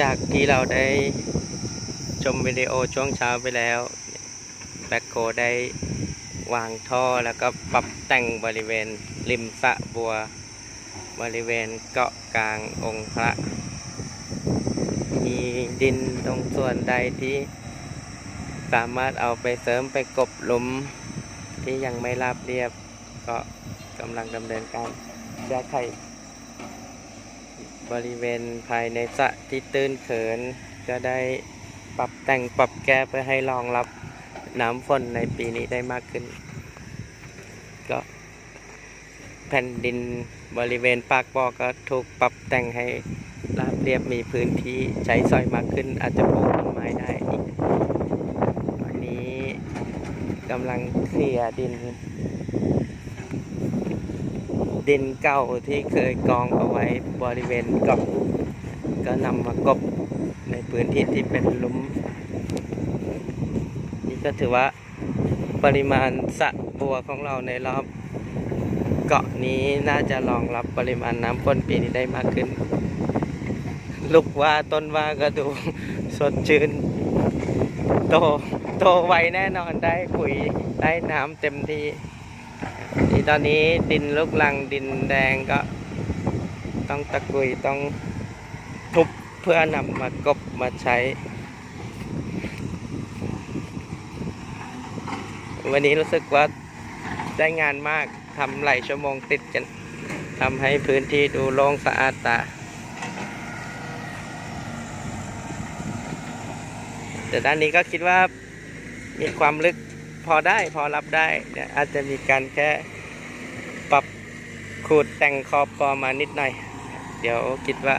จากที่เราได้ชมวิดีโอช่วงเช้าไปแล้วแบ็คโคได้วางท่อแล้วก็ปรับแต่งบริเวณริมสะบัว บริเวณเกาะกลางองค์พระ มีดินตรงส่วนใดที่สามารถเอาไปเสริมไปกบหลุมที่ยังไม่ราบเรียบ ก็กำลังดำเนินการแก้ไข บริเวณภายในสระที่ตื้นเขิน ก็ได้ปรับแต่งปรับแก้เพื่อให้รองรับน้ำฝนในปีนี้ได้มากขึ้น ก็แผ่นดินบริเวณปากบ่อก็ถูกปรับแต่งให้ราบเรียบมีพื้นที่ใช้สอยมากขึ้น อาจจะปลูกต้นไม้ได้อีกวันนี้กำลังเคลียร์ดิน ดินเก่าที่เคยกองเอาไว้บริเวณเกาะก็นำมากบในพื้นที่ที่เป็นหลุมนี่ก็ถือว่าปริมาณสะบัวของเราในรอบเกาะนี้น่าจะรองรับปริมาณน้ำฝนปีนี้ได้มากขึ้น ลูกว่าต้นว่าก็ดูสดชื่น โตโตไวแน่นอนได้ปุ๋ยได้น้ำเต็มที่ ตอนนี้ดินลูกลังดินแดงก็ต้องตะกุยต้องทุบเพื่อนำมากบมาใช้ วันนี้รู้สึกว่าได้งานมากทำหลายชั่วโมงติดกันทำให้พื้นที่ดูโล่งสะอาดตาแต่ด้านนี้ก็คิดว่ามีความลึกพอได้พอรับได้เนี่ยอาจจะมีการแค่ ปรับขูดแต่งขอบกอมานิดหน่อย เดี๋ยวคิดว่า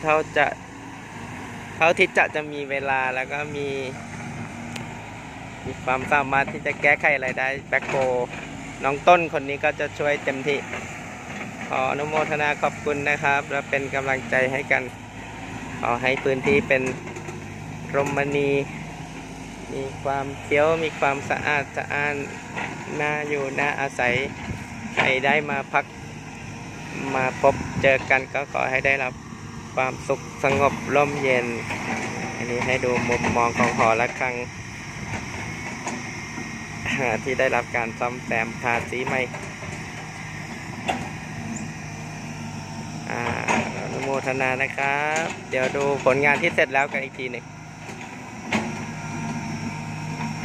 เท่าจะเท่าที่จะจะมีเวลาแล้วก็มี มีความสามารถที่จะแก้ไขอะไรได้แบ็คโฮน้องต้นคนนี้ก็จะช่วยเต็มที่ ขออนุโมทนาขอบคุณนะครับ และเป็นกำลังใจให้กัน ขอให้พื้นที่เป็นรมณี มีความเคี้ยวมีความสะอาดสะอ้าน น่าอยู่น่าอาศัยใครได้มาพักมาพบเจอกันก็ขอให้ได้รับความสุขสงบร่มเย็น อันนี้ให้ดูมุมมองของหอระฆังที่ได้รับการซ่อมแซมทาสีใหม่อาอนุโมทนานะครับ เดี๋ยวดูผลงานที่เสร็จแล้วกันอีกทีหนึ่ง